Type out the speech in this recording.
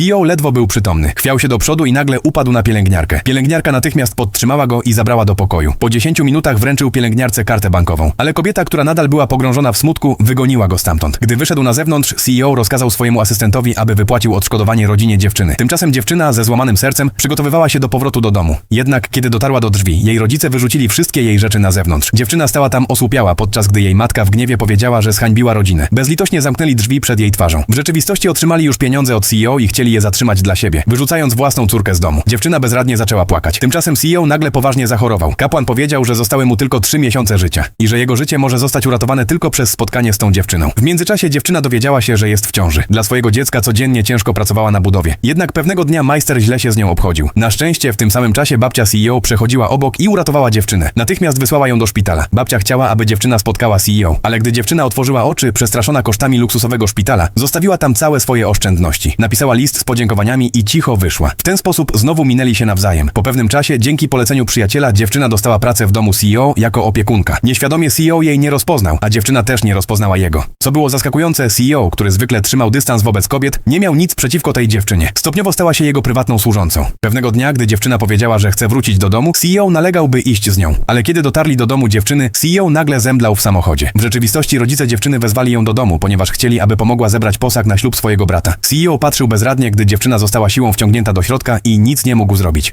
CEO ledwo był przytomny. Chwiał się do przodu i nagle upadł na pielęgniarkę. Pielęgniarka natychmiast podtrzymała go i zabrała do pokoju. Po 10 minutach wręczył pielęgniarce kartę bankową. Ale kobieta, która nadal była pogrążona w smutku, wygoniła go stamtąd. Gdy wyszedł na zewnątrz, CEO rozkazał swojemu asystentowi, aby wypłacił odszkodowanie rodzinie dziewczyny. Tymczasem dziewczyna ze złamanym sercem przygotowywała się do powrotu do domu. Jednak kiedy dotarła do drzwi, jej rodzice wyrzucili wszystkie jej rzeczy na zewnątrz. Dziewczyna stała tam osłupiała, podczas gdy jej matka w gniewie powiedziała, że zhańbiła rodzinę. Bezlitośnie zamknęli drzwi przed jej twarzą. W rzeczywistości otrzymali już pieniądze od CEO i chcieli je zatrzymać dla siebie, wyrzucając własną córkę z domu. Dziewczyna bezradnie zaczęła płakać. Tymczasem CEO nagle poważnie zachorował. Kapłan powiedział, że zostały mu tylko trzy miesiące życia i że jego życie może zostać uratowane tylko przez spotkanie z tą dziewczyną. W międzyczasie dziewczyna dowiedziała się, że jest w ciąży. Dla swojego dziecka codziennie ciężko pracowała na budowie. Jednak pewnego dnia majster źle się z nią obchodził. Na szczęście w tym samym czasie babcia CEO przechodziła obok i uratowała dziewczynę. Natychmiast wysłała ją do szpitala. Babcia chciała, aby dziewczyna spotkała CEO, ale gdy dziewczyna otworzyła oczy, przestraszona kosztami luksusowego szpitala, zostawiła tam całe swoje oszczędności. Napisała list z podziękowaniami i cicho wyszła. W ten sposób znowu minęli się nawzajem. Po pewnym czasie, dzięki poleceniu przyjaciela, dziewczyna dostała pracę w domu CEO jako opiekunka. Nieświadomie CEO jej nie rozpoznał, a dziewczyna też nie rozpoznała jego. Co było zaskakujące, CEO, który zwykle trzymał dystans wobec kobiet, nie miał nic przeciwko tej dziewczynie. Stopniowo stała się jego prywatną służącą. Pewnego dnia, gdy dziewczyna powiedziała, że chce wrócić do domu, CEO nalegał, by iść z nią. Ale kiedy dotarli do domu dziewczyny, CEO nagle zemdlał w samochodzie. W rzeczywistości rodzice dziewczyny wezwali ją do domu, ponieważ chcieli, aby pomogła zebrać posag na ślub swojego brata. CEO patrzył bezradnie, gdy dziewczyna została siłą wciągnięta do środka i nic nie mógł zrobić.